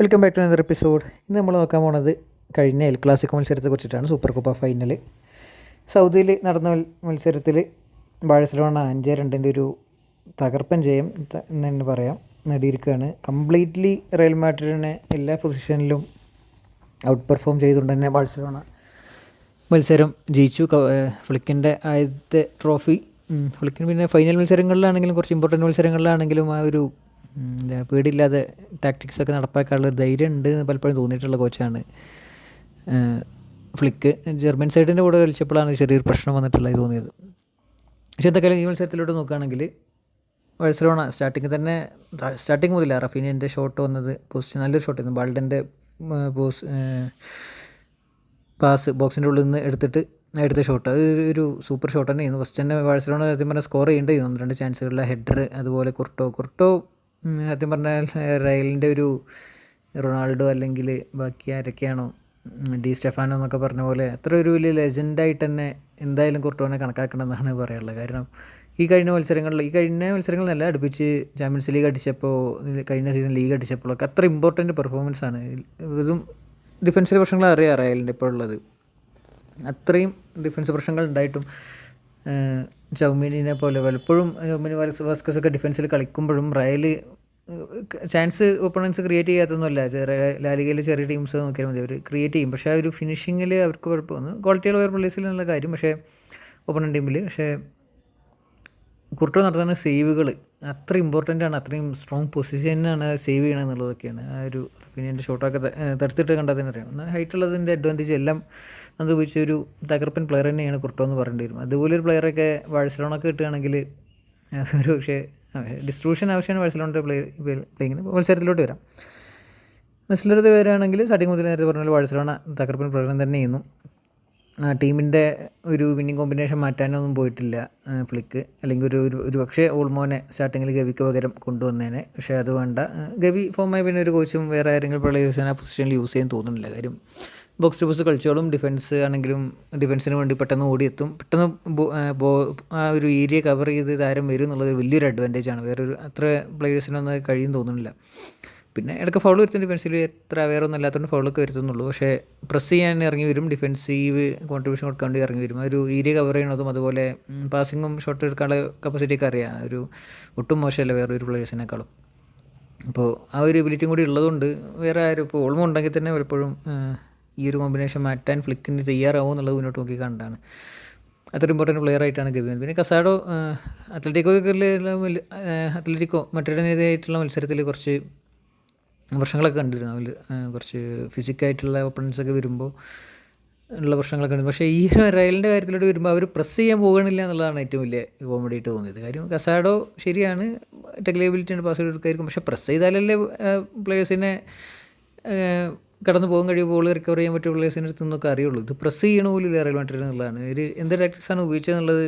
Welcome back to another episode ഇന്ന് നമ്മൾ നോക്കാൻ പോണത് കഴിഞ്ഞ എൽ ക്ലാസിക് മത്സരത്തെ കുറിച്ചിട്ടാണ്. സൂപ്പർ കുപ്പ ഫൈനൽ സൗദിയിൽ നടന്ന മത്സരത്തിൽ ബാഴ്സലോണ അഞ്ച് രണ്ടിന്റെ ഒരു തകർപ്പൻ ജയം എന്ന് തന്നെ പറയാം. നേടിയിരിക്കുകയാണ്. കംപ്ലീറ്റ്ലി റയൽ മാഡ്രിഡിനെ എല്ലാ പൊസിഷനിലും ഔട്ട് പെർഫോം ചെയ്തുകൊണ്ട് തന്നെ ബാഴ്സലോണ മത്സരം ജയിച്ചു. ഫ്ലിക്കിന്റെ ആദ്യത്തെ ട്രോഫി ഫ്ലിക്കിന് പിന്നെ ഫൈനൽ മത്സരങ്ങളിലാണെങ്കിലും കുറച്ച് ഇമ്പോർട്ടന്റ് മത്സരങ്ങളിലാണെങ്കിലും ആ ഒരു എന്താ പേടിയില്ലാതെ ടാക്ടിക്സ് ഒക്കെ നടപ്പാക്കാനുള്ള ഒരു ധൈര്യം ഉണ്ട് എന്ന് പലപ്പോഴും തോന്നിയിട്ടുള്ള കോച്ചാണ് ഫ്ലിക്ക് ജർമ്മൻ സൈഡിന്റെ കൂടെ കളിച്ചപ്പോഴാണ് ചെറിയൊരു പ്രശ്നം വന്നിട്ടുള്ളത് തോന്നിയത്. പക്ഷേ എന്തൊക്കെയാലും ഈ മത്സരത്തിലോട്ട് നോക്കുകയാണെങ്കിൽ ബാഴ്സലോണ സ്റ്റാർട്ടിങ് തന്നെ സ്റ്റാർട്ടിങ് മുതല റഫീനിന്റെ ഷോട്ട് വന്നത് പോസ്റ്റ് നല്ലൊരു ഷോട്ട് ആയിരുന്നു. ബാൾഡന്റെ പോസ് പാസ് ബോക്സിന്റെ ഉള്ളിൽ നിന്ന് എടുത്തിട്ട് എടുത്ത ഷോട്ട് അത് ഒരു- സൂപ്പർ ഷോട്ട് തന്നെയായിരുന്നു. ഫസ്റ്റ് തന്നെ ബാഴ്സലോണ സത്യം പറഞ്ഞാൽ സ്കോർ ചെയ്യേണ്ടി ഒന്ന് രണ്ട് ചാൻസുകളിലെ ഹെഡർ അതുപോലെ കുർട്ടോ. കുർട്ടോ സത്യം പറഞ്ഞാൽ റയലിന്റെ ഒരു റൊണാൾഡോ അല്ലെങ്കിൽ ബാക്കി ആരൊക്കെയാണോ ഡി സ്റ്റെഫാനോ എന്നൊക്കെ പറഞ്ഞ പോലെ അത്ര ഒരു വലിയ ലെജൻഡായിട്ട് തന്നെ എന്തായാലും കുർട്ടോനെ കണക്കാക്കണമെന്നാണ് പറയാനുള്ളത്. കാരണം ഈ കഴിഞ്ഞ മത്സരങ്ങളിൽ ഈ കഴിഞ്ഞ മത്സരങ്ങളിലല്ല അടുപ്പിച്ച് ചാമ്പ്യൻസ് ലീഗ് അടിച്ചപ്പോൾ കഴിഞ്ഞ സീസൺ ലീഗ് അടിച്ചപ്പോഴൊക്കെ അത്ര ഇമ്പോർട്ടന്റ് പെർഫോമൻസ് ആണ്. ഇതും ഡിഫൻസിലെ പ്രശ്നങ്ങൾ അറിയാം റയലിന്റെ ഇപ്പോൾ ഉള്ളത് അത്രയും ഡിഫൻസ് പ്രശ്നങ്ങൾ ഉണ്ടായിട്ടും ചൗമിനിനെ പോലെ പലപ്പോഴും ചൗമിനി വാസ്കസ് ഒക്കെ ഡിഫൻസിൽ കളിക്കുമ്പോഴും റയൽ ചാൻസ് ഓപ്പണൻസ് ക്രിയേറ്റ് ചെയ്യാത്തൊന്നുമല്ല. ലാലികയിലെ ചെറിയ ടീംസ് നോക്കിയാൽ മതി. അവർ ക്രിയേറ്റ് ചെയ്യും. പക്ഷേ ആ ഒരു ഫിനിഷിങ്ങിൽ അവർക്ക് കുഴപ്പമൊന്നും. ക്വാളിറ്റിയുള്ള വേറെ പ്ലേസിലുള്ള കാര്യം. പക്ഷേ ഓപ്പണൻ ടീമിൽ പക്ഷേ കുർട്ടോ നടത്തുന്ന സേവുകൾ അത്ര ഇമ്പോർട്ടന്റ് ആണ്. അത്രയും സ്ട്രോങ് പൊസിഷനാണ് സേവ് ചെയ്യണമെന്നുള്ളതൊക്കെയാണ് ആ ഒരു പിന്നെ എന്റെ ഷോട്ടൊക്കെ തടുത്തിട്ട് കണ്ടാൽ അറിയാം. എന്നാൽ ഹൈറ്റ് ഉള്ളതിന്റെ അഡ്വാന്റേജ് എല്ലാം അത് ഉപയോഗിച്ച ഒരു തകർപ്പൻ പ്ലെയർ തന്നെയാണ് കുർട്ടോ എന്ന് പറയേണ്ടി വരും. അതുപോലെ ഒരു പ്ലെയറൊക്കെ ബാഴ്സലോണൊക്കെ കിട്ടുകയാണെങ്കിൽ ഒരു പക്ഷേ ഡിസ്ട്രിബ്യൂഷൻ ആവശ്യമാണ് ബാഴ്സലോണിന്റെ പ്ലേ പ്ലേയിങ്ങിന് മത്സരത്തിലോട്ട് വരാം. മത്സരത്തിൽ വരികയാണെങ്കിൽ സ്റ്റാർട്ടിങ് മുതൽ നേരത്തെ പറഞ്ഞ പോലെ ബാഴ്സലോണ തകർപ്പൻ പ്രകടനം തന്നെ ചെയ്യുന്നു. ആ ടീമിന്റെ ഒരു വിന്നിങ് കോമ്പിനേഷൻ മാറ്റാനൊന്നും പോയിട്ടില്ല ഫ്ലിക്ക് അല്ലെങ്കിൽ ഒരു ഒരു പക്ഷേ ഓൾമോനെ സ്റ്റാർട്ടിങ്ങിൽ ഗവിക്ക് പകരം കൊണ്ടുവന്നേനെ. പക്ഷേ അത് വേണ്ട. ഗവി ഫോമായി പിന്നെ ഒരു കോച്ചും വേറെ ആരെങ്കിലും പ്ലേയേഴ്സിനെ ആ പൊസിഷനിൽ യൂസ് ചെയ്യാൻ തോന്നുന്നില്ല. കാര്യം ബോക്സ് ടു ബോക്സ് കളിച്ചോളും ഡിഫൻസ് ആണെങ്കിലും ഡിഫൻസിന് വേണ്ടി പെട്ടെന്ന് ഓടിയെത്തും. പെട്ടെന്ന് ബോ- ആ, ഒരു ഏരിയ കവർ ചെയ്ത് താരം വരും എന്നുള്ളത് വലിയൊരു അഡ്വാന്റേജ് ആണ്. വേറൊരു അത്ര പ്ലേയേഴ്സിനൊന്നും കഴിയും തോന്നുന്നില്ല. പിന്നെ ഇടയ്ക്ക് ഫൗൾ വരുത്തുന്ന ഡിഫൻസിൽ എത്ര വേറെ ഒന്നും അല്ലാത്തതുകൊണ്ട് ഫൗളൊക്കെ വരുത്തുന്നുള്ളൂ. പക്ഷേ പ്രസ് ചെയ്യാൻ ഇറങ്ങി വരും ഡിഫൻസീവ് കോൺട്രിബ്യൂഷൻ കൊടുക്കാൻ വേണ്ടി ഇറങ്ങി വരും. ഒരു ഏരിയ കവർ ചെയ്യണതും അതുപോലെ പാസിങ്ങും ഷോട്ട് എടുക്കാനുള്ള കപ്പാസിറ്റിയൊക്കെ അറിയാം. ഒരു ഒട്ടും മോശമല്ല വേറെ ഒരു പ്ലേയേഴ്സിനേക്കാളും അപ്പോൾ ആ ഒരു എബിലിറ്റിയും കൂടി ഉള്ളതുകൊണ്ട് വേറെ ആരും ഇപ്പോൾ ഓൾമോ ഉണ്ടെങ്കിൽ തന്നെ പലപ്പോഴും ഈ ഒരു കോമ്പിനേഷൻ മാറ്റാൻ ഫ്ലിക്കിന് തയ്യാറാവും എന്നുള്ളത് മുന്നോട്ട് നോക്കി കണ്ടാണ്. അത്ര ഇമ്പോർട്ടന്റ് പ്ലെയർ ആയിട്ടാണ് ഗവി പിന്നെ കസാഡോ അത്ലറ്റിക്കോ അത്ലറ്റിക്കോ മറ്റൊരുനെതിരായിട്ടുള്ള മത്സരത്തിൽ കുറച്ച് പ്രശ്നങ്ങളൊക്കെ കണ്ടിരുന്നു. അതിൽ കുറച്ച് ഫിസിക്കായിട്ടുള്ള ഓപ്പണൻസ് ഒക്കെ വരുമ്പോൾ ഉള്ള പ്രശ്നങ്ങളൊക്കെ ഉണ്ട് പക്ഷേ ഈ റയലിന്റെ കാര്യത്തിലോട്ട് വരുമ്പോൾ അവർ പ്രസ് ചെയ്യാൻ പോകണില്ല എന്നുള്ളതാണ് ഏറ്റവും വലിയ കോമഡി ആയിട്ട് തോന്നിയത്. കാര്യം കസാഡോ ശരിയാണ് ടെക്ലേബിലിറ്റി ഉണ്ട് പാസ് എടുക്കായിരിക്കും പക്ഷേ പ്രസ് ചെയ്താലല്ലേ പ്ലേയേഴ്സിനെ കടന്നു പോകാൻ കഴിയും ബോൾ റിക്കവർ ചെയ്യാൻ പറ്റിയ പ്ലേയേഴ്സിന്റെ അടുത്ത് നിന്നൊക്കെ അറിയുള്ളൂ. ഇത് പ്രസ് ചെയ്യണ പോലും ഇല്ല റയൽ എന്നുള്ളതാണ്. ഒരു എന്ത് ടാക്ടിക്സാണ് ഉപയോഗിച്ചതെന്നുള്ളത്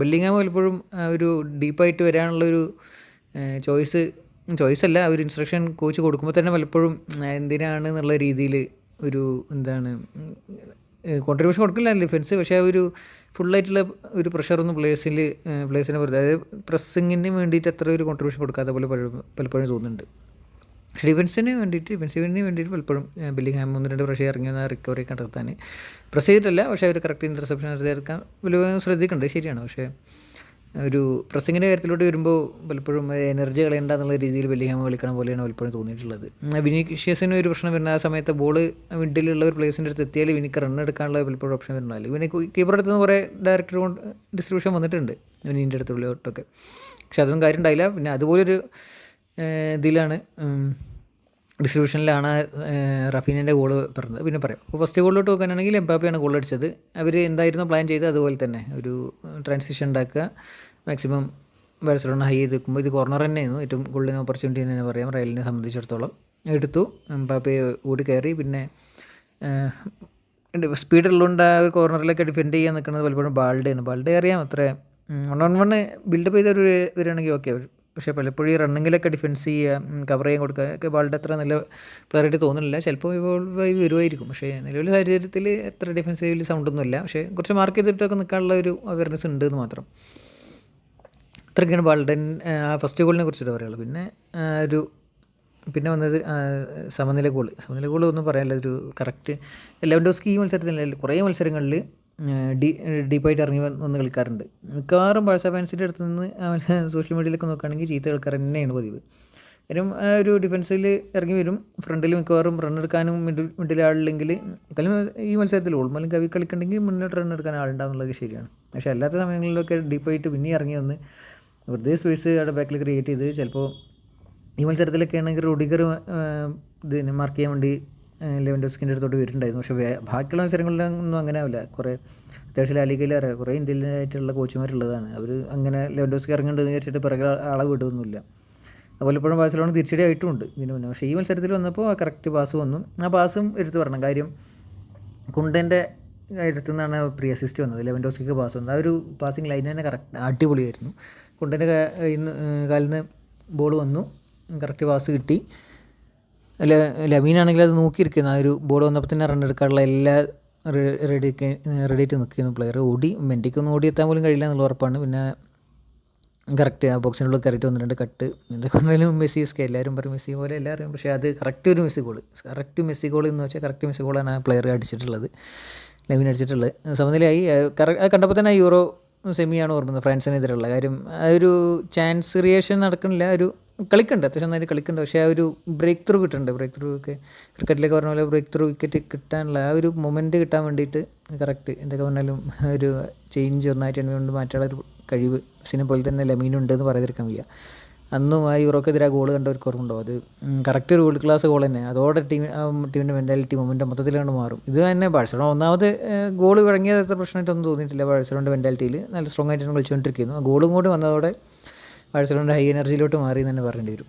ബെല്ലിങ്ങാം പലപ്പോഴും ഒരു ഡീപ്പായിട്ട് വരാനുള്ളൊരു ചോയ്സ് ചോയ്സ് അല്ല ഒരു ഇൻസ്ട്രക്ഷൻ കോച്ച് കൊടുക്കുമ്പോൾ തന്നെ പലപ്പോഴും എന്തിനാണ് എന്നുള്ള രീതിയിൽ ഒരു എന്താണ് കോൺട്രിബ്യൂഷൻ കൊടുക്കില്ല ഡിഫൻസ് പക്ഷേ ഒരു ഫുള്ളായിട്ടുള്ള ഒരു പ്രഷറൊന്നും പ്ലേസിൽ പ്ലേയേഴ്സിനെ വെറുതെ അതായത് പ്രസ്സിങ്ങിന് വേണ്ടിയിട്ട് അത്ര ഒരു കോൺട്രിബ്യൂഷൻ കൊടുക്കാത്ത പോലെ പലപ്പോഴും തോന്നുന്നുണ്ട്. പക്ഷേ ഡിഫൻസിന് വേണ്ടിയിട്ട് ഡിഫൻസീവിന് വേണ്ടിയിട്ട് പലപ്പോഴും ബില്ലിംഗ് ഒന്ന് രണ്ട് പ്രാവശ്യം ഇറങ്ങി വന്ന റിക്കവറി കണ്ടെത്താൻ. പ്രസ് ചെയ്തിട്ടല്ല പക്ഷേ അവർ കറക്റ്റ് ഇന്റർസെപ്ഷൻ എടുക്കാൻ വലിയ ശ്രദ്ധിക്കുന്നുണ്ട് ശരിയാണ്. പക്ഷേ ഒരു പ്രസംഗിന്റെ കാര്യത്തിലോട്ട് വരുമ്പോൾ പലപ്പോഴും എനർജി കളയണ്ട എന്നുള്ള രീതിയിൽ ബെല്ലിഹാമ കളിക്കണ പോലെയാണ് പലപ്പോഴും തോന്നിയിട്ടുള്ളത്. വിനീഷ്യസിന് ഒരു പ്രശ്നം വരുന്ന ആ സമയത്ത് ബോൾ മിഡിലുള്ള ഒരു പ്ലേസിന്റെ അടുത്ത് എത്തിയാൽ വിനിക്ക് റൺ എടുക്കാനുള്ള പലപ്പോഴും ഓപ്ഷൻ വരുന്നില്ല ഇവന് കീപ്പർ അടുത്ത് നിന്ന് കുറേ ഡയറക്ടർ ഡിസ്ട്രിബ്യൂഷൻ വന്നിട്ടുണ്ട് വിനീന്റെ അടുത്തുള്ളോട്ടൊക്കെ പക്ഷെ അതൊന്നും കാര്യം ഉണ്ടായില്ല പിന്നെ അതുപോലൊരു ഇതിലാണ് ഡിസ്ട്രിബ്യൂഷനിലാണ് റഫീനിന്റെ ഗോൾ പറഞ്ഞത്. പിന്നെ പറയാം. അപ്പോൾ ഫസ്റ്റ് ഗോളിലോട്ട് നോക്കാനാണെങ്കിൽ എംബാപ്പയാണ് ഗോൾ അടിച്ചത്. അവർ എന്തായിരുന്നു പ്ലാൻ ചെയ്തത്? അതുപോലെ തന്നെ ഒരു ട്രാൻസിഷൻ ഉണ്ടാക്കുക. മാക്സിമം ബാഴ്സലോണ ഹൈ ചെയ്ത് നിൽക്കുമ്പോൾ ഇത് കോർണർ തന്നെയായിരുന്നു. ഏറ്റവും ഗോളിന് ഓപ്പർച്യൂണിറ്റി തന്നെ പറയാം. റയലിനെ സംബന്ധിച്ചിടത്തോളം എടുത്തു. എംബാപ്പെ ഓടി കയറി. പിന്നെ സ്പീഡുള്ളതുകൊണ്ട് ആ ഒരു കോർണറിലൊക്കെ ഡിഫെൻഡ് ചെയ്യാൻ നിൽക്കുന്നത് പലപ്പോഴും ബാൾഡയാണ് ബാൾഡേ അറിയാം അത്ര. വൺ ഓൺ വൺ ബിൽഡപ്പ് ചെയ്തവർ വരികയാണെങ്കിൽ ഓക്കെ പക്ഷേ പലപ്പോഴും ഈ റണ്ണിങ്ങിലൊക്കെ ഡിഫെൻസ് ചെയ്യുക കവർ ചെയ്യാൻ കൊടുക്കുക ഒക്കെ ബാൾഡ് അത്ര നല്ല പ്ലെയറായിട്ട് തോന്നുന്നില്ല. ചിലപ്പോൾ ഇവോൾവ് ആയി വരുമായിരിക്കും. പക്ഷേ നിലവിലെ സാഹചര്യത്തിൽ എത്ര ഡിഫെൻസീവിൽ സൗണ്ടൊന്നുമില്ല പക്ഷേ കുറച്ച് മാർക്ക് ചെയ്തിട്ടൊക്കെ നിൽക്കാനുള്ള ഒരു അവയർനെസ് ഉണ്ട് എന്ന് മാത്രം. അത്രയ്ക്കാണ് ബാൾഡൻ ആ ഫസ്റ്റ് ഗോളിനെ കുറിച്ചിട്ട് പറയുള്ളൂ പിന്നെ ഒരു പിന്നെ വന്നത് സമനില ഗോൾ സമനില ഗോൾ ഒന്നും പറയാനില്ല. ഒരു കറക്റ്റ് ലെവൻഡോസ്കി ഈ മത്സരത്തിൽ കുറേ മത്സരങ്ങളിൽ ഡീ ഡീപ്പായിട്ട് ഇറങ്ങി വന്ന് കളിക്കാറുണ്ട്. മിക്കവാറും ബാഴ്സ ഫാൻസിന്റെ അടുത്ത് നിന്ന് സോഷ്യൽ മീഡിയയിലൊക്കെ നോക്കുകയാണെങ്കിൽ ചീത്ത കളിക്കാർ തന്നെയാണ് പതിവ്. കാര്യം ഒരു ഡിഫൻസിൽ ഇറങ്ങി വരും. ഫ്രണ്ടിൽ മിക്കവാറും റൺ എടുക്കാനും മിഡിൽ മിഡിൽ ആളില്ലെങ്കിൽ കളി ഈ മത്സരത്തിൽ ഓൾമലും കവി കളിക്കണമെങ്കിൽ മുന്നോട്ട് റൺ എടുക്കാൻ ആളുണ്ടാവുന്നുള്ളത് ശരിയാണ്. പക്ഷേ അല്ലാത്ത സമയങ്ങളിലൊക്കെ ഡീപ്പായിട്ട് പിന്നെ ഇറങ്ങി വന്ന് വെറുതെ സ്പേസ് അവിടെ ബാക്കിൽ ക്രിയേറ്റ് ചെയ്ത് ചിലപ്പോൾ ഈ മത്സരത്തിലൊക്കെ ആണെങ്കിൽ റോഡിഗർ ഇതിന് മാർക്ക് ചെയ്യാൻ വേണ്ടി ലെവൻഡോസ്കിന്റെ അടുത്തോട്ട് വരുന്നുണ്ടായിരുന്നു. പക്ഷേ ബാക്കിയുള്ള മത്സരങ്ങളിലൊന്നും അങ്ങനെ ആവില്ല. കുറേ അത്യാവശ്യം ലാലിക്കയിൽ അറിയാം കുറേ ഇന്ത്യയിലായിട്ടുള്ള കോച്ചുമാരുള്ളതാണ്. അവർ അങ്ങനെ ലെവൻഡോസ്കി ഇറങ്ങേണ്ടതെന്ന് വിചാരിച്ചിട്ട് പിറകെ ആളെ വിടുന്നില്ല ഇപ്പോഴും ബാഴ്സലോണ തിരിച്ചടി ആയിട്ടുമുണ്ട് ഇതിന് മുന്നേ. പക്ഷേ ഈ മത്സരത്തിൽ വന്നപ്പോൾ കറക്റ്റ് പാസ് വന്നു. ആ പാസും എടുത്ത് പറഞ്ഞു കാര്യം കുണ്ടന്റെ അടുത്തു നിന്നാണ് പ്രീ അസിസ്റ്റ് വന്നത്. ലെവൻഡോസ്കിക്ക് പാസ് വന്നത്. ആ ഒരു പാസിങ് ലൈൻ തന്നെ കറക്റ്റ് അടിപൊളിയായിരുന്നു. കുണ്ടന്റെ കാലിൽ നിന്ന് ബോൾ വന്നു. കറക്റ്റ് പാസ് കിട്ടി. ലമീനാണെങ്കിൽ അത് നോക്കിയിരിക്കുന്ന. ആ ഒരു ബോൾ വന്നപ്പോൾ തന്നെ റൺ എടുക്കാനുള്ള എല്ലാ റെഡി റെഡി ആയിട്ട് നിൽക്കുന്നു പ്ലെയർ ഓടി മെൻഡിക്കൊന്നും ഓടി എത്താൻ പോലും കഴിയില്ല എന്നുള്ള ഉറപ്പാണ്. പിന്നെ കറക്റ്റ് ആ ബോക്സിനുള്ളിൽ കയറിയിട്ട് വന്നിട്ടുണ്ട് കട്ട് എന്തൊക്കെ പറഞ്ഞാലും മെസ്സി സ്കെ എല്ലാവരും പറയും മെസ്സി പോലെ എല്ലാവരും. പക്ഷേ അത് കറക്റ്റ് ഒരു Messi goal correct Messi goal എന്ന് വെച്ചാൽ കറക്റ്റ് മെസ്സി ഗോളാണ് ആ പ്ലെയർ അടിച്ചിട്ടുള്ളത്. ലെവിൻ അടിച്ചിട്ടുള്ളത്. സമനിലയായി. കണ്ടപ്പോൾ തന്നെ യൂറോ സെമിയാണ് ഓർമ്മുന്നത് ഫ്രാൻസിനെതിരെയുള്ള കാര്യം. ആ ഒരു ചാൻസ് ക്രിയേഷൻ നടക്കണില്ല ഒരു കളിക്കുന്നുണ്ട് അത്യാവശ്യം നന്നായിട്ട് കളിക്കുന്നുണ്ട് പക്ഷേ ആ ഒരു ബ്രേക്ക് ത്രൂ കിട്ടുന്നുണ്ട് ബ്രേക്ക് ത്രൂ ഒക്കെ ക്രിക്കറ്റിലൊക്കെ പറഞ്ഞ പോലെ ബ്രേക്ക് ത്രൂ വിക്കറ്റ് കിട്ടാനുള്ള ആ ഒരു മൊമെന്റ് കിട്ടാൻ വേണ്ടിയിട്ട് കറക്റ്റ് എന്തൊക്കെ പറഞ്ഞാലും ഒരു ചേഞ്ച് ഒന്നായിട്ട് കൊണ്ട് മാറ്റാനുള്ള ഒരു കഴിവ് സിനിമ പോലെ തന്നെ ലമീനുണ്ട് എന്ന് പറയാതിരിക്കാൻ വയ്യ. അന്നും ആ യൂറോക്കെതിരെ ആ ഗോൾ കണ്ടവർക്ക് ഓർമ്മയുണ്ടോ? അത് കറക്റ്റ് ഒരു വേൾഡ് ക്ലാസ് ഗോൾ തന്നെ. അതോടെ ടീം ടീമിന്റെ മെന്റാലിറ്റി മൊമെന്റ് മൊത്തത്തിലാണ് മാറും. ഇത് തന്നെ ബാഴ്സലോണ ഒന്നാമത് ഗോൾ വഴങ്ങിയത് പ്രശ്നമായിട്ടൊന്നും തോന്നിയിട്ടില്ല. ബാഴ്സലോണിന്റെ മെന്റാലിറ്റിയിൽ നല്ല സ്ട്രോങ് ആയിട്ടാണ് കളിച്ചുകൊണ്ടിരിക്കുന്നു ആ ഗോളും കൂടി വന്നതോടെ ബാഴ്സലോണിന്റെ ഹൈ എനർജിയിലോട്ട് മാറി എന്ന് തന്നെ പറയേണ്ടി വരും.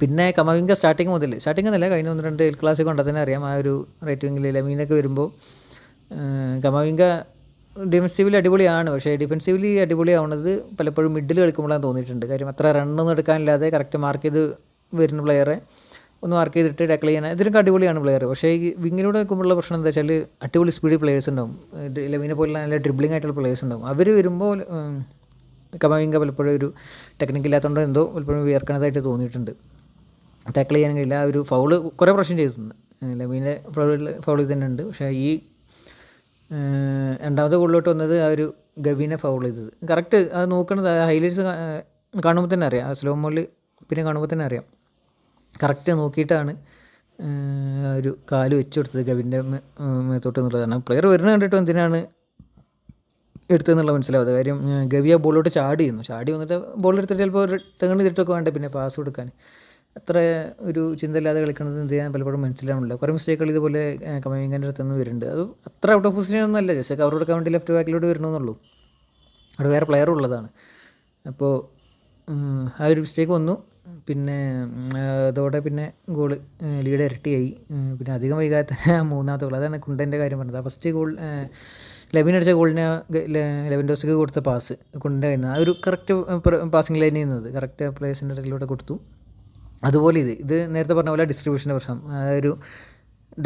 പിന്നെ കമവിംഗ സ്റ്റാർട്ടിങ് മുതൽ സ്റ്റാർട്ടിങ് എന്നല്ല കഴിഞ്ഞ ഒന്ന് രണ്ട് എൽ ക്ലാസ് കൊണ്ടാൽ തന്നെ അറിയാം. ആ ഒരു റേറ്റ് വിങ്ങിൽ ലമീനൊക്കെ വരുമ്പോൾ കമവിംഗ ഡിഫൻസീവ്ലി അടിപൊളിയാണ്. പക്ഷേ ഡിഫൻസീവ്ലി അടിപൊളിയാവുന്നത് പലപ്പോഴും മിഡിൽ കളിക്കുമ്പോഴാണ് തോന്നിയിട്ടുണ്ട്. കാര്യം അത്ര റണ്ണൊന്നും എടുക്കാനില്ലാതെ കറക്റ്റ് മാർക്ക് ചെയ്ത് വരുന്ന പ്ലെയറെ ഒന്ന് മാർക്ക് ചെയ്തിട്ട് ടാക്കിൾ ചെയ്യാൻ. ഇതിനൊക്കെ അടിപൊളിയാണ് പ്ലെയർ പക്ഷേ ഈ വിങ്ങിലൂടെ നിൽക്കുമ്പോഴുള്ള പ്രശ്നം എന്താ വെച്ചാൽ അടിപൊളി സ്പീഡ് പ്ലെയേഴ്സ് ഉണ്ടാവും. ലെമീനെ പോലെ നല്ല ഡ്രിബ്ലിംഗ് ആയിട്ടുള്ള പ്ലെയേഴ്സ് ഉണ്ടാവും. അവർ വരുമ്പോൾ കമാവിങ്ക പലപ്പോഴും ഒരു ടെക്നിക്ക് ഇല്ലാത്തതുകൊണ്ട് എന്തോ പലപ്പോഴും വിയർക്കണതായിട്ട് തോന്നിയിട്ടുണ്ട്. ടാക്കിൾ ചെയ്യാൻ കഴിയില്ല ഒരു ഫൗൾ കുറേ പ്രശ്നം ചെയ്തിട്ടുണ്ട്. ലവീന്റെ ഫൗളിൽ ഫൗൾ ഉണ്ട്. പക്ഷേ ഈ രണ്ടാമത് രണ്ടാമത്തെ ഗോളിലോട്ട് വന്നത് ആ ഒരു ഗബീനെ ഫൗൾ ചെയ്തത്. കറക്റ്റ് അത് നോക്കണത് ഹൈലൈറ്റ്സ് കാണുമ്പോൾ തന്നെ അറിയാം. സ്ലോ മോളിൽ പിന്നെ കാണുമ്പോൾ തന്നെ അറിയാം. കറക്റ്റ് നോക്കിയിട്ടാണ് ഒരു കാൽ വെച്ചു കൊടുത്തത് ഗവിന്റെ മേത്തോട്ട് എന്നുള്ളതാണ് പ്ലെയർ വരുന്നത് കണ്ടിട്ട് എന്തിനാണ് എടുത്തതെന്നുള്ള മനസ്സിലാവും. കാര്യം ഗവിയ ഗവി ബോളിലോട്ട് ചാടി ചെയ്യുന്നു ചാടി വന്നിട്ട് ബോൾ എടുത്തിട്ട് ചിലപ്പോൾ ഒരു ടേൺ ചെയ്തിട്ടൊക്കെ വേണ്ട പിന്നെ പാസ് കൊടുക്കാൻ. അത്ര ഒരു ചിന്തയില്ലാതെ കളിക്കുന്നത് എന്ത് ചെയ്യാൻ പലപ്പോഴും മനസ്സിലാവുന്നില്ല കുറേ മിസ്റ്റേക്കുകൾ ഇതുപോലെ കമവിങ്ങന്റെ അടുത്ത് നിന്ന് വരുന്നുണ്ട്. അത് അത്ര ഔട്ട് ഓഫ് പൊസിഷൻ ഒന്നും അല്ല. ജസ്റ്റ് കവർ കൊടുക്കാൻ വേണ്ടി ലെഫ്റ്റ് ബാക്കിലോട്ട് വരണമെന്നുള്ളൂ അവിടെ വേറെ പ്ലെയർ ഉള്ളതാണ്. അപ്പോൾ ആ ഒരു മിസ്റ്റേക്ക് വന്നു. പിന്നെ അതോടെ പിന്നെ ഗോൾ ലീഡ് ഇരട്ടിയായി. പിന്നെ അധികം വൈകാതെ തന്നെ മൂന്നാമത്തെ ഗോൾ അതാണ് കുണ്ടന്റെ കാര്യം പറഞ്ഞത്. ആ ഫസ്റ്റ് ഗോൾ ലെവിൻ അടിച്ച ഗോളിന് ലെവൻ ഡോസിക്ക് കൊടുത്ത പാസ് നിന്ന് ആ ഒരു കറക്റ്റ് പാസിംഗ് ലൈനിൽ നിന്നത് കറക്റ്റ് പ്ലേയേഴ്സിന്റെ ഇടയിലൂടെ കൊടുത്തു. അതുപോലെ ഇത് ഇത് നേരത്തെ പറഞ്ഞ പോലെ ഡിസ്ട്രിബ്യൂഷന്റെ പ്രശ്നം. ഒരു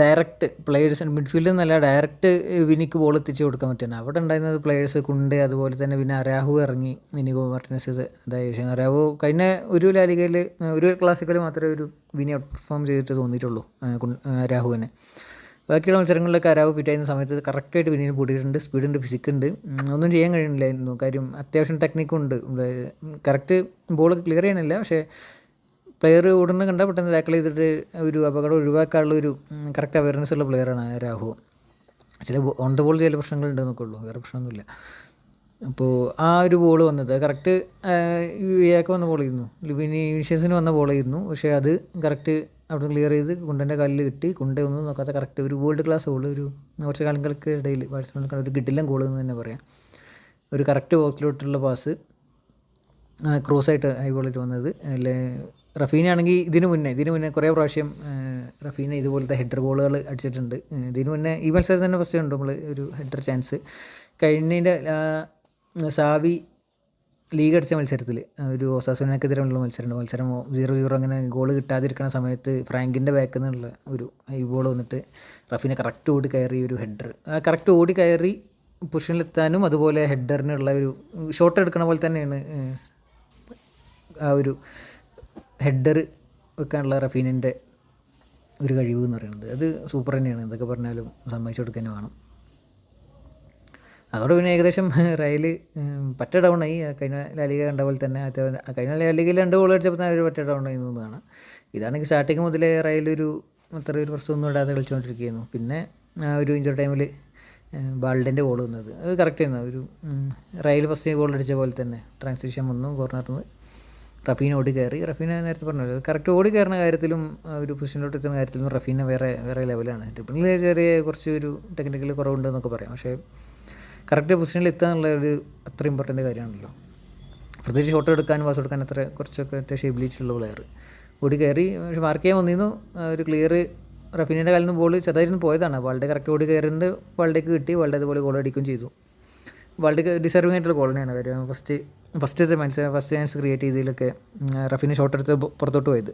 ഡയറക്റ്റ് പ്ലേയേഴ്സ് മിഡ്ഫീൽഡിൽ നിന്നല്ല ഡയറക്റ്റ് വിനിക്ക് ബോൾ എത്തിച്ച് കൊടുക്കാൻ പറ്റുന്നത്. അവിടെ ഉണ്ടായിരുന്നത് പ്ലേയേഴ്സ് കുണ്ട് അതുപോലെ തന്നെ പിന്നെ അരാഹു ഇറങ്ങി വിനിഗോ മാർട്ടിനസ് ഇത് ഇതായ. അരാഹു കഴിഞ്ഞ ഒരു ലാലികയിൽ ഒരു ക്ലാസിക്കൽ മാത്രമേ ഒരു വിനി ഔട്ട് പെർഫോം ചെയ്തിട്ട് തോന്നിയിട്ടുള്ളൂ ആ, കുൺ- ആ, രാഹുവിനെ ബാക്കിയുള്ള മത്സരങ്ങളിലൊക്കെ അരാവ് ഫിറ്റ് ആയിരുന്ന സമയത്ത് കറക്റ്റായിട്ട് പിന്നീട് പൊടിയിട്ടുണ്ട് സ്പീഡുണ്ട് ഫിസിക് ഉണ്ട്. ഒന്നും ചെയ്യാൻ കഴിയുന്നില്ലായിരുന്നു. കാര്യം അത്യാവശ്യം ടെക്നിക്കും ഉണ്ട്. കറക്റ്റ് ബോൾ ക്ലിയർ ചെയ്യാനില്ല. പക്ഷേ പ്ലെയർ ഓടുന്ന കണ്ടാൽ പെട്ടെന്ന് ടാക്കിൾ ചെയ്തിട്ട് ഒരു അപകടം ഒഴിവാക്കാനുള്ള ഒരു കറക്റ്റ് അവയർനെസ് ഉള്ള പ്ലെയറാണ് രാഹു ചില ഓൺ ദ ബോൾ ചില പ്രശ്നങ്ങളുണ്ട് എന്നൊക്കെ ഉള്ളൂ. വേറെ പ്രശ്നമൊന്നുമില്ല. അപ്പോൾ ആ ഒരു ബോൾ വന്നത് കറക്റ്റ് ഇയാൾക്ക് വന്ന ബോൾ ആയിരുന്നു. ലിവിനി വിനീഷ്യസിന് വന്ന ബോൾ ആയിരുന്നു. പക്ഷേ അത് കറക്റ്റ് അവിടെ ക്ലിയർ ചെയ്ത് കുണ്ടന്റെ കാലിൽ കിട്ടി. കുണ്ട ഒന്നും നോക്കാത്ത കറക്റ്റ് ഒരു വേൾഡ് ക്ലാസ് ഗോൾ ഒരു കുറച്ച് കാലങ്ങൾക്ക് ഇടയിൽ ബാറ്റ്സ്മാൻ ഒരു ഗിഡിലം ഗോൾ എന്ന് തന്നെ പറയാം. ഒരു കറക്റ്റ് ബോക്സിലോട്ടുള്ള പാസ് ക്രോസ് ആയിട്ട് ഹൈ ബോളിൽ വന്നത്. അല്ലെ റഫീന ആണെങ്കിൽ ഇതിനു മുന്നേ ഇതിനു മുന്നേ കുറേ പ്രാവശ്യം റഫീന ഇതുപോലത്തെ ഹെഡർ ബോളുകൾ അടിച്ചിട്ടുണ്ട്. ഇതിനു മുന്നേ ഈ മത്സരത്തിൽ തന്നെ ഫസ്റ്റ് ഉണ്ട് നമ്മൾ ഒരു ഹെഡർ ചാൻസ് കഴിഞ്ഞതിന്റെ സാവി ലീഗ് അടിച്ച മത്സരത്തിൽ. ഒരു ഓസാസുനെതിരെയുള്ള മത്സരമുണ്ട്. മത്സരം സീറോ സീറോ അങ്ങനെ ഗോൾ കിട്ടാതിരിക്കുന്ന സമയത്ത് ഫ്രാങ്കിന്റെ ബാക്കിൽ നിന്നുള്ള ഒരു ഹൈ ബോൾ വന്നിട്ട് റഫീനെ കറക്റ്റ് ഓടി കയറി ഒരു ഹെഡർ കറക്റ്റ് ഓടി കയറി പൊസിഷനിലെത്താനും അതുപോലെ ഹെഡറിനുള്ള ഒരു ഷോട്ട് എടുക്കണ പോലെ തന്നെയാണ് ആ ഒരു ഹെഡർ വെക്കാനുള്ള റഫീനിന്റെ ഒരു കഴിവ് എന്ന് പറയുന്നത്. അത് സൂപ്പർ തന്നെയാണ്. എന്തൊക്കെ പറഞ്ഞാലും സമ്മതിച്ചു കൊടുക്കാൻ വേണം. അതോടെ പിന്നെ ഏകദേശം റയൽ പറ്റ ഡൗൺ ആയി കഴിഞ്ഞ ലാലിക കണ്ട പോലെ തന്നെ കഴിഞ്ഞ ലാലികയിൽ രണ്ട് ഗോൾ അടിച്ചപ്പോൾ തന്നെ അവർ പറ്റ ഡൗൺ ആയി എന്നതാണ് ഇതാണെങ്കിൽ സ്റ്റാർട്ടിങ് മുതലേ റയൽ ഒരു അത്ര ഒരു പ്രശ്നമൊന്നും ഇടാതെ കളിച്ചുകൊണ്ടിരിക്കുകയായിരുന്നു. പിന്നെ ഒരു ഇഞ്ചർ ടൈമിൽ ബാൾഡിന്റെ ഗോൾ വന്നത്. അത് കറക്റ്റ് ആയിരുന്നു. ഒരു റയൽ ഫസ്റ്റ് ഗോൾ അടിച്ച പോലെ തന്നെ. ട്രാൻസിഷൻ വന്നു കോർണറിൽ നിന്ന് റഫീൻ ഓടി കയറി. റഫീനെ നേരത്തെ പറഞ്ഞല്ലോ കറക്റ്റ് ഓടി കയറുന്ന കാര്യത്തിലും ഒരു പൊസിഷനിലോട്ട് എത്തുന്ന കാര്യത്തിലും റഫീനെ വേറെ വേറെ ലെവലാണ് ട്രിപ്പിളിൽ ചെറിയ കുറച്ച് ഒരു ടെക്നിക്കൽ കുറവുണ്ടെന്നൊക്കെ പറയാം. പക്ഷേ കറക്റ്റ് പൊസിഷനിൽ എത്തുക എന്നുള്ള ഒരു അത്ര ഇമ്പോർട്ടന്റ് കാര്യമാണല്ലോ. പ്രത്യേകിച്ച് ഷോട്ട് എടുക്കാനും പാസ് എടുക്കാനും അത്ര കുറച്ചൊക്കെ അത്യാവശ്യം എബിലിറ്റി ഉള്ള പ്ലെയർ ഓടി കയറി പക്ഷെ മാർക്ക് ചെയ്യാൻ വന്നിരുന്നു. ഒരു ക്ലിയർ റഫീനിന്റെ കാലിൽ നിന്ന് ബോൾ ചെറുതായിരുന്നു പോയതാണ്. വാൾഡെ കറക്റ്റ് ഓടി കയറിണ്ട് വാൾഡേക്ക് കിട്ടി. വാൾഡെ അതുപോലെ ഗോൾ അടിക്കുകയും ചെയ്തു. വാൾഡേക്ക് ഡിസർവിംഗ് ആയിട്ടുള്ള ഗോൾ തന്നെയാണ് കാര്യം. ഫസ്റ്റ് ഫസ്റ്റ് മനസ്സിൽ ഫസ്റ്റ് ചാൻസ് ക്രിയേറ്റ് ചെയ്തതിലൊക്കെ റഫീന് ഷോട്ട് എടുത്ത് പുറത്തോട്ട് പോയത്.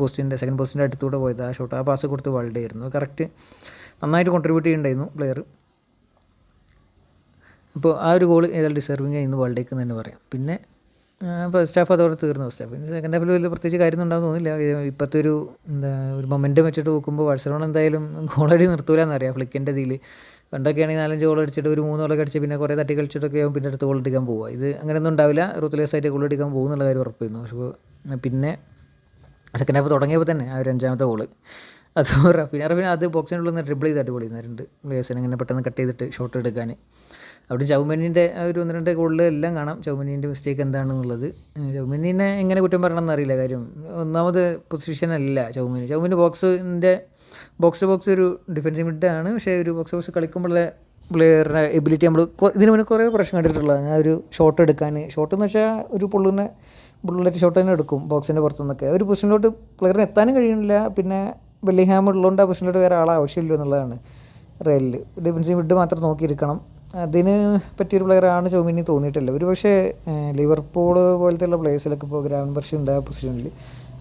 പോസ്റ്റിന്റെ സെക്കൻഡ് പോസ്റ്റിന്റെ അടുത്തൂടെ പോയത്. ആ ഷോട്ട് ആ പാസ് കൊടുത്ത് വാൾഡേ ആയിരുന്നു. കറക്റ്റ് നന്നായിട്ട് കോൺട്രിബ്യൂട്ട് ചെയ്യുന്നുണ്ടായിരുന്നു പ്ലെയർ അപ്പോൾ ആ ഒരു ഗോൾ ഏതായാലും ഡിസർവിങ് ആയിരുന്നു വേൾഡ് എന്ന് തന്നെ പറയാം. പിന്നെ ഫസ്റ്റ് ഹാഫ് അതോടെ തീർന്നു ഫസ്റ്റ് ഹാഫ് പിന്നെ സെക്കൻഡ് ഹാഫിൽ വലിയ പ്രത്യേകിച്ച് കാര്യം ഉണ്ടാകുന്ന തോന്നുന്നില്ല. ഇപ്പോഴത്തെ ഒരു എന്താ ഒരു മൊമെന്റം വെച്ചിട്ട് നോക്കുമ്പോൾ ബാഴ്സലോണ എന്തായാലും ഗോളടി നിർത്തൂല എന്നറിയാം ഫ്ലിക്കിന്റെ ഇതിൽ പണ്ടൊക്കെ ആണെങ്കിൽ നാലഞ്ച് ഗോൾ അടിച്ചിട്ട് ഒരു മൂന്ന് ഗോളൊക്കെ അടിച്ച് പിന്നെ കുറേ തട്ടി കളിച്ചിട്ടൊക്കെ ആവും പിന്നെ അടുത്ത് ഗോൾ അടിക്കാൻ പോവുക. ഇത് അങ്ങനെയൊന്നും ഉണ്ടാവില്ല. റൂത്ത്ലെസ് ആയിട്ട് ഗോൾ അടിക്കാൻ പോകുന്നുള്ള കാര്യം ഉറപ്പായിരുന്നു. പക്ഷേ പിന്നെ സെക്കൻഡ് ഹാഫ് തുടങ്ങിയപ്പോൾ തന്നെ ആ ഒരു അഞ്ചാമത്തെ ഗോൾ അത് റഫിൻ റഫിൻ അത് ബോക്സിനുള്ളിൽ നിന്ന് ഡ്രിബിൾ ചെയ്ത് അടിപൊളി രണ്ട് പ്ലേയേഴ്സിനെ ഇങ്ങനെ പെട്ടെന്ന് കട്ട് ചെയ്തിട്ട് ഷോട്ട് എടുക്കാൻ അവിടെ ചൗമനീന്റെ ഒരു ഒന്ന് രണ്ട് ഗോളിൽ എല്ലാം കാണാം. ചൗമനീന്റെ മിസ്റ്റേക്ക് എന്താണെന്നുള്ളത്. ചൗമനീനെ എങ്ങനെ കുറ്റം പറയണമെന്ന് അറിയില്ല. കാര്യം ഒന്നാമത് പൊസിഷൻ അല്ല ചൗമനി. ചൗമനി ബോക്സിന്റെ ബോക്സ് ബോക്സ് ഒരു ഡിഫൻസീവ് മിഡാണ് പക്ഷേ ഒരു ബോക്സ് ബോക്സ് കളിക്കുമ്പോഴുള്ള പ്ലെയറുടെ എബിലിറ്റി നമ്മൾ ഇതിന് മുന്നേ കുറേ പ്രശ്നം കണ്ടിട്ടുള്ളതാണ് ഒരു ഷോട്ട് എടുക്കാൻ. ഷോട്ട് എന്ന് വെച്ചാൽ ഒരു പുള്ളിനെ ബുള്ളറ്റ് ഷോട്ട് തന്നെ എടുക്കും ബോക്സിന്റെ പുറത്തുനിന്നൊക്കെ. ഒരു പൊസിഷനിലോട്ട് പ്ലെയറിന് എത്താനും കഴിയുന്നില്ല. പിന്നെ ബെല്ലിഹാം ഉള്ളതുകൊണ്ട് ആ പൊസിഷനിലോട്ട് വേറെ ആളെ ആവശ്യമില്ല എന്നുള്ളതാണ്. റയലിൽ ഡിഫൻസീവ് മിഡ് മാത്രം നോക്കിയിരിക്കണം. അതിന് പറ്റിയൊരു പ്ലെയറാണ് ചൗമിനി തോന്നിയിട്ടില്ല. ഒരു പക്ഷേ ലിവർപൂൾ പോലത്തെയുള്ള പ്ലേയേഴ്സിലൊക്കെ ഇപ്പോൾ ഗ്രാൻഡ് ബർഷി ഉണ്ട് ആ പൊസിഷനിൽ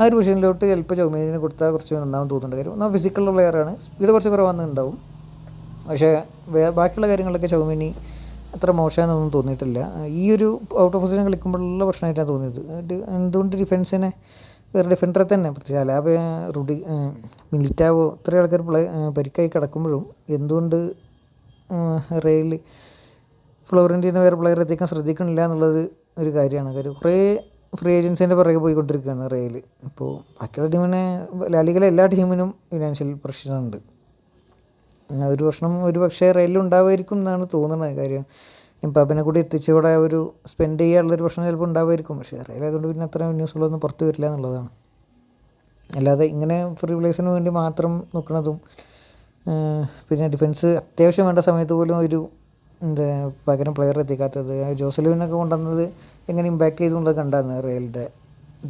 ആ ഒരു പൊസിഷനിലോട്ട് ചിലപ്പോൾ ചൗമിനിനെ കൊടുത്താൽ കുറച്ച് നന്നാവും തോന്നുന്നുണ്ട് കാര്യം. എന്നാൽ ഫിസിക്കലുള്ള പ്ലെയറാണ്. സ്പീഡ് കുറച്ച് കുറവാണെന്നുണ്ടാവും. പക്ഷേ വേ- ബാക്കിയുള്ള കാര്യങ്ങളൊക്കെ ചൗമിനി അത്ര മോശമാണെന്നൊന്നും തോന്നിയിട്ടില്ല. ഈ ഒരു ഔട്ട് ഓഫ് പൊസിഷൻ കളിക്കുമ്പോഴുള്ള പ്രശ്നമായിട്ടാണ് തോന്നിയത്. എന്തുകൊണ്ട് ഡിഫൻസിനെ വേറെ ഡിഫൻഡറെ തന്നെ? പ്രത്യേകിച്ച് അലാബ റുഡി മിലിറ്റാവോ ഇത്രയും ആൾക്കാർ പ്ലേ പരിക്കായി കിടക്കുമ്പോഴും എന്തുകൊണ്ട് റെയിൽ ഫ്ലോറന്റീനെ വേറെ പ്ലെയർ എത്തിക്കാൻ ശ്രദ്ധിക്കണില്ല എന്നുള്ളത് ഒരു കാര്യമാണ്. കാര്യം കുറേ ഫ്രീ ഏജൻസിന്റെ പുറകെ പോയിക്കൊണ്ടിരിക്കുകയാണ് റെയിൽ ഇപ്പോൾ ബാക്കിയുള്ള ടീമിനെ ലാലികളെ എല്ലാ ടീമിനും ഫിനാൻഷ്യൽ പ്രശ്നമുണ്ട്. ഒരു പ്രശ്നം ഒരു പക്ഷേ റെയിൽ ഉണ്ടാവുമായിരിക്കും എന്നാണ് തോന്നുന്നത്. കാര്യം എംപാപ്പിനെ കൂടി എത്തിച്ചുകൂടെ ഒരു സ്പെൻഡ് ചെയ്യാനുള്ളൊരു പ്രശ്നം ചിലപ്പോൾ ഉണ്ടാവുമായിരിക്കും. പക്ഷേ റെയിൽ ആയതുകൊണ്ട് പിന്നെ അത്ര ന്യൂസുകളൊന്നും പുറത്ത് വരില്ല എന്നുള്ളതാണ്. അല്ലാതെ ഇങ്ങനെ ഫ്രീ പ്ലേസിന് വേണ്ടി മാത്രം നോക്കുന്നതും പിന്നെ ഡിഫൻസ് അത്യാവശ്യം വേണ്ട സമയത്ത് പോലും ഒരു എന്താ പകരം പ്ലെയർ എത്തിക്കാത്തത്. ജോസലുവിനൊക്കെ കൊണ്ടുവന്നത് എങ്ങനെ ഇമ്പാക്ട് ചെയ്തു എന്നുള്ളത് ഉണ്ടായിരുന്നു റയലിന്റെ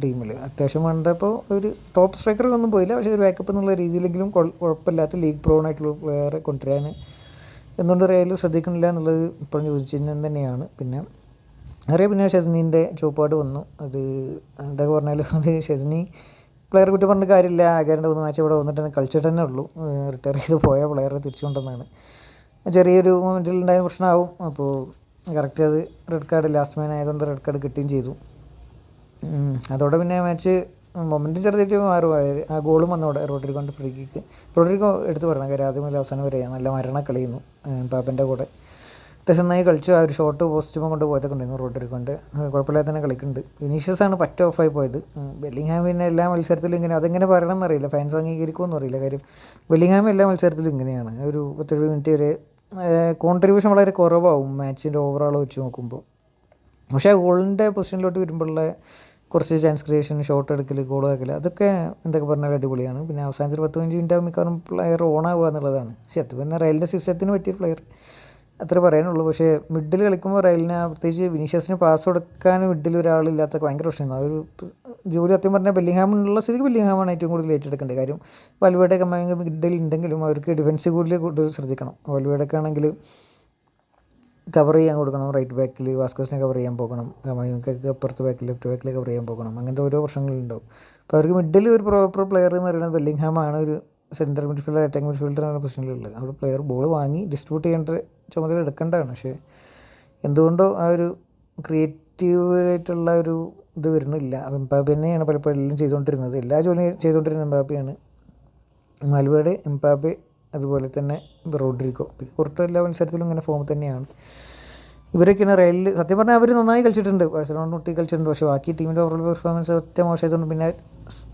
ടീമിൽ അത്യാവശ്യം വേണ്ടപ്പോൾ ഒരു ടോപ്പ് സ്ട്രൈക്കർ ഒന്നും പോയില്ല. പക്ഷേ ഒരു ബാക്കപ്പ് എന്നുള്ള രീതിയിലെങ്കിലും കുഴ- കുഴപ്പമില്ലാത്ത ലീഗ് പ്രോൺ ആയിട്ടുള്ള പ്ലെയറെ കൊണ്ടുവരാൻ എന്തുകൊണ്ട് റയൽ ശ്രദ്ധിക്കണില്ല എന്നുള്ളത് ഇപ്പോഴും ചോദിച്ചത് തന്നെയാണ്. പിന്നെ അറിയാം പിന്നെ ഷെസ്നീന്റെ ചോപ്പാട് വന്നു. അത് എന്താ പറഞ്ഞാലും അത് ഷെസ്നി പ്ലെയർ കുട്ടി പറഞ്ഞിട്ട് കാര്യമില്ല. ആകെ രണ്ട് മൂന്ന് മാച്ച് ഇവിടെ വന്നിട്ട് കളിച്ചിട്ട് തന്നെ ഉള്ളൂ. റിട്ടയർ ചെയ്ത് പോയ പ്ലെയറെ തിരിച്ചു കൊണ്ടുവന്നാണ് ചെറിയൊരു മൊമെന്റിൽ ഉണ്ടായ പ്രശ്നമാവും. അപ്പോൾ കറക്റ്റ് അത് റെഡ് കാർഡ് ലാസ്റ്റ് മാൻ ആയതുകൊണ്ട് റെഡ് കാർഡ് കിട്ടുകയും ചെയ്തു. അതോടെ പിന്നെ മാച്ച് മൊമെന്റ് ചെറുതായിട്ട് മാറും. ആ ഗോളും വന്നോടെ റോഡ്രിഗോന്റെ ഫ്രീ കിക്ക് റോഡ്രിഗോ എടുത്ത് പറയണം. കാര്യം ആദ്യം മുതൽ അവസാനം വരെ നല്ല മരണ കളിയുന്നു പാപ്പന്റെ കൂടെ. അത്യാവശ്യം നന്നായി കളിച്ചു. ആ ഒരു ഷോട്ട് പോസ്റ്റുമ്പോൾ കൊണ്ട് പോയതൊക്കെ ഉണ്ടായിരുന്നു റോഡ്രിഗോന്റെ കുഴപ്പമില്ലാതെ തന്നെ കളിക്കുന്നുണ്ട്. വിനീഷ്യസ് ആണ് പറ്റ ഓഫായി പോയത്. ബെല്ലിംഗ്ഹാം പിന്നെ എല്ലാ മത്സരത്തിലും ഇങ്ങനെ അതെങ്ങനെ പറയണമെന്ന് അറിയില്ല. ഫാൻസ് അംഗീകരിക്കുമെന്ന് അറിയില്ല. കാര്യം ബെല്ലിംഗ്ഹാം എല്ലാ മത്സരത്തിലും ഇങ്ങനെയാണ്. ഒരു പത്തെഴുപത് മിനിറ്റ് വരെ കോൺട്രിബ്യൂഷൻ വളരെ കുറവാകും മാച്ചിന്റെ ഓവറോൾ വെച്ച് നോക്കുമ്പോൾ. പക്ഷേ ഗോളിന്റെ പൊസിഷനിലോട്ട് വരുമ്പോഴുള്ള കുറച്ച് ചാൻസ് ക്രിയേഷൻ ഷോട്ട് എടുക്കൽ ഗോൾ ആക്കൽ അതൊക്കെ എന്തൊക്കെ പറഞ്ഞാൽ അടിപൊളിയാണ്. പിന്നെ അവസാനത്തെ ഒരു പത്ത് പതിനഞ്ച് മിനിറ്റ് ആകുമ്പോൾ മിക്കവാറും പ്ലെയർ ഓൺ എന്നുള്ളതാണ്. പക്ഷേ അത് പിന്നെ റയലിന്റെ സിസ്റ്റത്തിന് പറ്റിയ പ്ലെയർ അത്രേ പറയാനുള്ളൂ. പക്ഷേ മിഡിൽ കളിക്കുമ്പോൾ റയലിന് പ്രത്യേകിച്ച് വിനീഷ്യസിന് പാസ് കൊടുക്കാൻ മിഡിൽ ഒരാളില്ലാത്ത ഭയങ്കര പ്രശ്നമാണ് അതൊരു ജോലി സത്യം പറഞ്ഞാൽ ബെല്ലിംഗ്ഹാമിനുള്ള സ്ഥിതിക്ക് ബെല്ലിംഗ്ഹാമാണ് ഏറ്റവും കൂടുതൽ ഏറ്റെടുക്കേണ്ടത് കാര്യം. വൽവേടെ ഭയങ്കര മിഡിൽ ഉണ്ടെങ്കിലും അവർക്ക് ഡിഫൻസ് കൂടുതൽ കൂടുതൽ ശ്രദ്ധിക്കണം. വൽവേഡൊക്കെ ആണെങ്കിൽ കവർ ചെയ്യാൻ കൊടുക്കണം. റൈറ്റ് ബാക്കിൽ വാസ്കോസിനെ കവർ ചെയ്യാൻ പോകണം. കമായൊക്കെ അപ്പുറത്ത് ബാക്കിൽ ലെഫ്റ്റ് ബാക്കിൽ കവർ ചെയ്യാൻ പോകണം. അങ്ങനത്തെ ഓരോ പ്രശ്നങ്ങളുണ്ടാവും. അപ്പോൾ അവർക്ക് മിഡിൽ ഒരു പ്രോപ്പർ പ്ലെയർ എന്ന് പറയുന്നത് ബെല്ലിംഗ്ഹാമാണ് ഒരു സെന്റർ മിഡ്ഫീൽഡർ അറ്റാക്ക് എന്ന പൊസിഷനിലുള്ളത് അവിടെ പ്ലെയർ ബോൾ വാങ്ങി ഡിസ്ട്രിബ്യൂട്ട് ചെയ്യേണ്ട ചുമതല എടുക്കേണ്ടതാണ്. പക്ഷേ എന്തുകൊണ്ടോ ആ ഒരു ക്രിയേറ്റീവ് ആയിട്ടുള്ള ഒരു ഇത് വരുന്നില്ല. എംപാപ്പെ തന്നെയാണ് പലപ്പോഴും എല്ലാം ചെയ്തുകൊണ്ടിരുന്നത്. എല്ലാ ജോലിയും ചെയ്തുകൊണ്ടിരുന്ന എംപാപ്പയാണ് മാൽവേഡ് എംബാപ്പെ അതുപോലെ തന്നെ റോഡ്രിഗോ. പിന്നെ കുറച്ച് എല്ലാ മത്സരത്തിലും ഇങ്ങനെ ഫോം തന്നെയാണ്. ഇവരൊക്കെയാണ് റയലിൽ സത്യം പറഞ്ഞാൽ അവർ നന്നായി കളിച്ചിട്ടുണ്ട്. ബാഴ്സലോണ ഒട്ടി കളിച്ചിട്ടുണ്ട്. പക്ഷേ ബാക്കി ടീമിന്റെ ഓവറോൾ പെർഫോമൻസ് ഒറ്റ മോശമായതുകൊണ്ട് പിന്നെ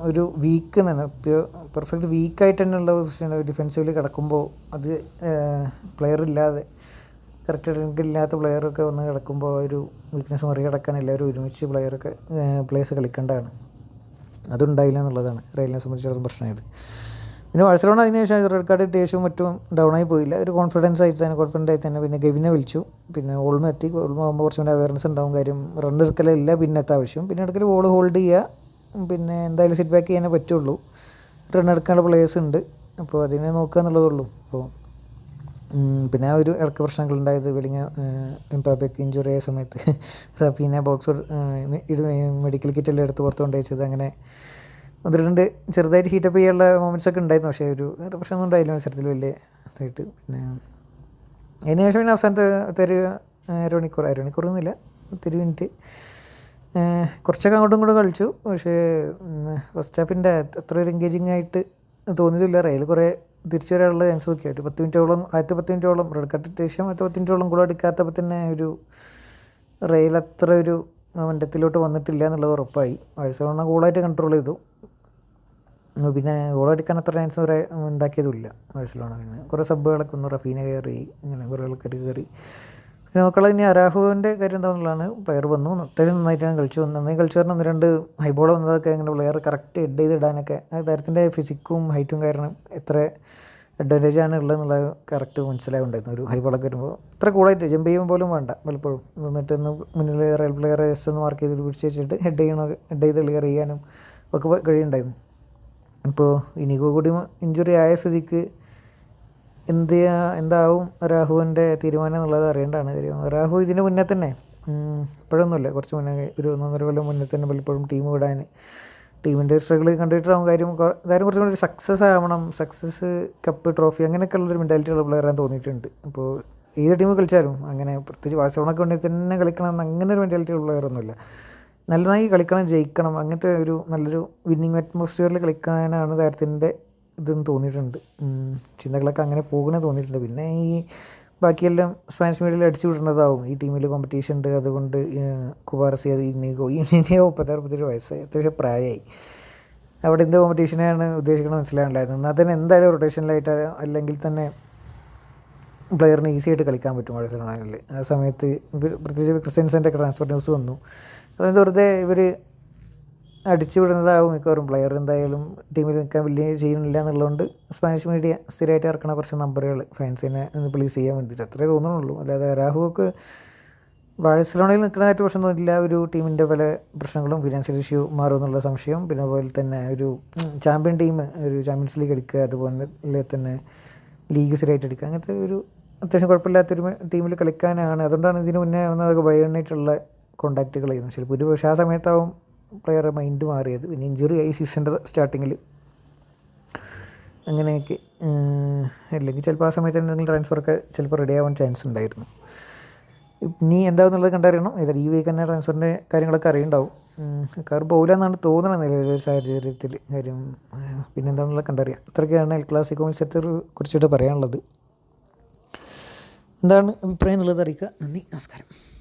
ഒരു വീക്ക് തന്നെ പെർഫെക്റ്റ് വീക്കായിട്ട് തന്നെയുള്ള പൊസിഷൻ ഡിഫെൻസീവിൽ കിടക്കുമ്പോൾ അത് പ്ലെയർ ഇല്ലാതെ കറക്റ്റ് ഇല്ലാത്ത പ്ലെയറൊക്കെ വന്ന് കിടക്കുമ്പോൾ ഒരു വീക്ക്നെസ് മറികടക്കാൻ എല്ലാവരും ഒരുമിച്ച് പ്ലെയറൊക്കെ പ്ലേയേഴ്സ് കളിക്കേണ്ടതാണ്. അതുണ്ടായില്ല എന്നുള്ളതാണ് റയലിനെ സംബന്ധിച്ചിടത്തോളം പ്രശ്നമായത് പിന്നെ ബാഴ്സലോണ അതിന് ശേഷം റെഡ് കാർഡ് ശേഷം മറ്റും ഡൗൺ ആയി പോയില്ല. ഒരു കോൺഫിഡൻസ് ആയിട്ട് തന്നെ കോൺഫിഡന്റ് ആയി തന്നെ പിന്നെ ഗവിനെ വിളിച്ചു. പിന്നെ ഓൾമ എത്തി. ഓൾമ ആകുമ്പോൾ കുറച്ചും കൂടി അവയർനെസ് ഉണ്ടാവും കാര്യം. റൺ എടുക്കലില്ല പിന്നെ ആവശ്യം. പിന്നെ എടുക്കൽ ബോൾ ഹോൾഡ് ചെയ്യുക പിന്നെ എന്തായാലും സിറ്റ് ബാക്ക് ചെയ്യാനേ പറ്റുള്ളൂ. റൺ എടുക്കാനുള്ള പ്ലേയേഴ്സ് ഉണ്ട്. അപ്പോൾ അതിനെ നോക്കുക എന്നുള്ളതുള്ളൂ. അപ്പോൾ പിന്നെ ഒരു ഇടയ്ക്ക് പ്രശ്നങ്ങൾ ഉണ്ടായത് വെളിങ്ങ എംപാപ്പയ്ക്ക് ഇഞ്ചുറി ആയ സമയത്ത്. പിന്നെ ബോക്സ് മെഡിക്കൽ കിറ്റ് കിറ്റെല്ലാം എടുത്ത് പുറത്ത് കൊണ്ടുവച്ചത്. അങ്ങനെ ഒന്ന് രണ്ട് ചെറുതായിട്ട് ഹീറ്റപ്പ് ചെയ്യാനുള്ള മൊമെന്റ്സ് ഒക്കെ ഉണ്ടായിരുന്നു. പക്ഷേ ഒരു പ്രശ്നമൊന്നും ഉണ്ടായില്ല മത്സരത്തിൽ വലിയ ഇതായിട്ട്. പിന്നെ അതിന് ശേഷം പിന്നെ അവസാനത്തെ ഒരു അരമണിക്കൂർ. ഒന്നുമില്ല ഒത്തിരി മിനിറ്റ് കുറച്ചൊക്കെ അങ്ങോട്ടും ഇങ്ങോട്ടും കളിച്ചു. പക്ഷേ ഫസ്റ്റ് ഹാഫിന്റെ അത്ര ഒരു എൻഗേജിങ് ആയിട്ട് തോന്നിയതില്ല റയൽ കുറേ തിരിച്ചു വരാനുള്ള ചാൻസ് നോക്കി. ഒരു പത്ത് മിനിറ്റോളം ആദ്യത്തെ പത്ത് മിനിറ്റോളം റെഡ് കാർഡ് ശേഷം ആദ്യത്തെ പത്ത് മിനിറ്റോളം ഗോൾ അടിക്കാത്തപ്പോൾ തന്നെ ഒരു റെയിൽ അത്ര ഒരു മൊമെന്റത്തിലോട്ട് വന്നിട്ടില്ല എന്നുള്ളത് ഉറപ്പായി. ബാഴ്സലോണ ഗോളായിട്ട് കൺട്രോൾ ചെയ്തു. പിന്നെ ഓളടിക്കാൻ അത്ര ചാൻസ് വരെ ഉണ്ടാക്കിയതുമില്ല ബാഴ്സലോണ പിന്നെ. കുറേ സബ്ബുകളൊക്കെ ഒന്ന് റഫീന കയറി ഇങ്ങനെ കുറേ ആൾക്കാർ കയറി. പിന്നെ നോക്കളെ ഇനി അരാഹുവിന്റെ കാര്യം എന്താണെന്നുള്ളതാണ് പ്ലെയർ വന്നു. അത്യാവശ്യം നന്നായിട്ടാണ് കളിച്ചു. നന്നായി കളിച്ചു പറഞ്ഞാൽ ഒന്ന് രണ്ട് ഹൈബോൾ വന്നതൊക്കെ ഇങ്ങനെ പ്ലെയർ കറക്റ്റ് ഹെഡ് ചെയ്ത് ഇടാനൊക്കെ. താരത്തിന്റെ ഫിസിക്കും ഹൈറ്റും കാരണം എത്ര അഡ്വാന്റേജ് ആണ് ഉള്ളത് എന്നുള്ളത് കറക്റ്റ് മനസ്സിലാവുണ്ടായിരുന്നു. ഒരു ഹൈബോളൊക്കെ വരുമ്പോൾ. ഇത്ര കൂളായിട്ട് ജമ്പ് ചെയ്യുമ്പോൾ പോലും വേണ്ട. പലപ്പോഴും എന്നിട്ട് ഒന്ന് മുന്നിൽ റയൽ പ്ലെയർ ജസ്റ്റ് ഒന്ന് മാർക്ക് ചെയ്ത് പിടിച്ച് വെച്ചിട്ട് ഹെഡ് ചെയ്യണോ ഹെഡ് ചെയ്ത് ക്ലിയർ ചെയ്യാനും ഒക്കെ കഴിയുണ്ടായിരുന്നു ഇപ്പോൾ ഇനിക്കോ കൂടി ഇഞ്ചുറി ആയ സ്ഥിതിക്ക് എന്ത് എന്താവും രാഹുവിന്റെ തീരുമാനം എന്നുള്ളത് അറിയേണ്ടതാണ്. കാര്യം രാഹു ഇതിന് മുന്നേ തന്നെ ഇപ്പോഴൊന്നുമില്ല കുറച്ച് മുന്നേ ഒരു ഒന്നൊന്നര കൊല്ലം മുന്നേ തന്നെ പലപ്പോഴും ടീം വിടാൻ ടീമിന്റെ സ്ട്രഗിൾ കണ്ടിട്ടാവും കാര്യം കാര്യം കുറച്ചും കൂടി സക്സസ് ആവണം സക്സസ് കപ്പ് ട്രോഫി അങ്ങനെയൊക്കെ ഉള്ളൊരു മെന്റാലിറ്റി ഉള്ള പ്ലെയറാൻ തോന്നിയിട്ടുണ്ട്. അപ്പോൾ ഏത് ടീം കളിച്ചാലും അങ്ങനെ പ്രത്യേകിച്ച് ബാഴ്സലോണക്ക് ഉണ്ടെങ്കിൽ തന്നെ കളിക്കണം അങ്ങനെ ഒരു മെന്റാലിറ്റി ഉള്ള പ്ലെയറൊന്നുമില്ല നല്ലതായി കളിക്കണം ജയിക്കണം അങ്ങനത്തെ ഒരു നല്ലൊരു വിന്നിങ് അറ്റ്മോസ്ഫിയറിൽ കളിക്കാനാണ് താരത്തിന്റെ ഇതെന്ന് തോന്നിയിട്ടുണ്ട്. ചിന്തകളൊക്കെ അങ്ങനെ പോകണേ തോന്നിയിട്ടുണ്ട്. പിന്നെ ഈ ബാക്കിയെല്ലാം സ്പാനിഷ് മീഡിയയിൽ അടിച്ചു വിടുന്നതാവും. ഈ ടീമിൽ കോമ്പറ്റീഷൻ ഉണ്ട്. അതുകൊണ്ട് കുബാറസി അത് ഇന്നിഗോ ഇന്നിഗോ മുപ്പത്താറ് വയസ്സായി. അത്യാവശ്യം പ്രായമായി അവിടെ എന്ത് കോമ്പറ്റീഷനാണ് ഉദ്ദേശിക്കണമെന്ന് മനസ്സിലാകണ്ടായിരുന്നു എന്നാൽ തന്നെ എന്തായാലും റൊട്ടേഷനിലായിട്ട് അല്ലെങ്കിൽ തന്നെ പ്ലെയറിന് ഈസി ആയിട്ട് കളിക്കാൻ പറ്റും ബാഴ്സലോണയിൽ ആ സമയത്ത് പ്രത്യേകിച്ച് ക്രിസ്ത്യൻസിന്റെ ഒക്കെ ട്രാൻസ്ഫർ ന്യൂസ് വന്നു. അതുകൊണ്ട് വെറുതെ ഇവർ അടിച്ചു വിടുന്നതാവും മിക്കവാറും. പ്ലെയർ എന്തായാലും ടീമിൽ നിൽക്കാൻ വലിയ ചെയ്യുന്നില്ല എന്നുള്ളതുകൊണ്ട് സ്പാനിഷ് മീഡിയ സ്ഥിരമായിട്ട് ഇറക്കണ കുറച്ച് നമ്പറുകൾ ഫാൻസിനെ ഒന്ന് പ്ലീസ് ചെയ്യാൻ വേണ്ടിയിട്ട് അത്രേ തോന്നുന്നുള്ളൂ. അല്ലാതെ രാഹുവൊക്കെ ബാഴ്സലോണയിൽ നിൽക്കുന്നതായിട്ട് തോന്നില്ല ഒരു ടീമിന്റെ പല പ്രശ്നങ്ങളും ഫിനാൻഷ്യൽ ഇഷ്യൂ മാറും എന്നുള്ള സംശയം. പിന്നെ അതുപോലെ തന്നെ ഒരു ചാമ്പ്യൻ ടീം ഒരു ചാമ്പ്യൻസ് ലീഗ് എടുക്കുക അതുപോലെ തന്നെ ലീഗ് സ്ഥിരമായിട്ട് എടുക്കുക. അങ്ങനത്തെ ഒരു അത്യാവശ്യം കുഴപ്പമില്ലാത്തൊരു ടീമിൽ കളിക്കാനാണ്. അതുകൊണ്ടാണ് ഇതിന് മുന്നേ വന്നതൊക്കെ ബയോണായിട്ടുള്ള കോണ്ടാക്റ്റുകൾ ചെയ്യുന്നത്. ചിലപ്പോൾ ഒരു പക്ഷേ ആ സമയത്താവും പ്ലെയറെ മൈൻഡ് മാറിയത്. പിന്നെ ഇഞ്ചുറി ആയി സീസണിന്റെ സ്റ്റാർട്ടിങ്ങിൽ അങ്ങനെയൊക്കെ അല്ലെങ്കിൽ ചിലപ്പോൾ ആ സമയത്ത് എന്തെങ്കിലും ട്രാൻസ്ഫറൊക്കെ ചിലപ്പോൾ റെഡി ആവാൻ ചാൻസ് ഉണ്ടായിരുന്നു. ഇനി എന്താന്നുള്ളത് കണ്ടറിയണം. ഏതായാലും ഈ വീക്ക് തന്നെ ട്രാൻസ്ഫറിന്റെ കാര്യങ്ങളൊക്കെ അറിയുണ്ടാവും. കാർ പോകില്ലെന്നാണ് തോന്നുന്നത് നിലവിലെ സാഹചര്യത്തിൽ. കാര്യം പിന്നെ എന്താണെന്നുള്ളത് കണ്ടറിയാം. ഇത്രയൊക്കെയാണ് എൽ ക്ലാസിക്കോ മത്സരത്തെ കുറിച്ചിട്ട് പറയാനുള്ളത്. എന്താണ് അഭിപ്രായം എന്നുള്ളത് അറിയിക്കുക. നന്ദി. നമസ്കാരം.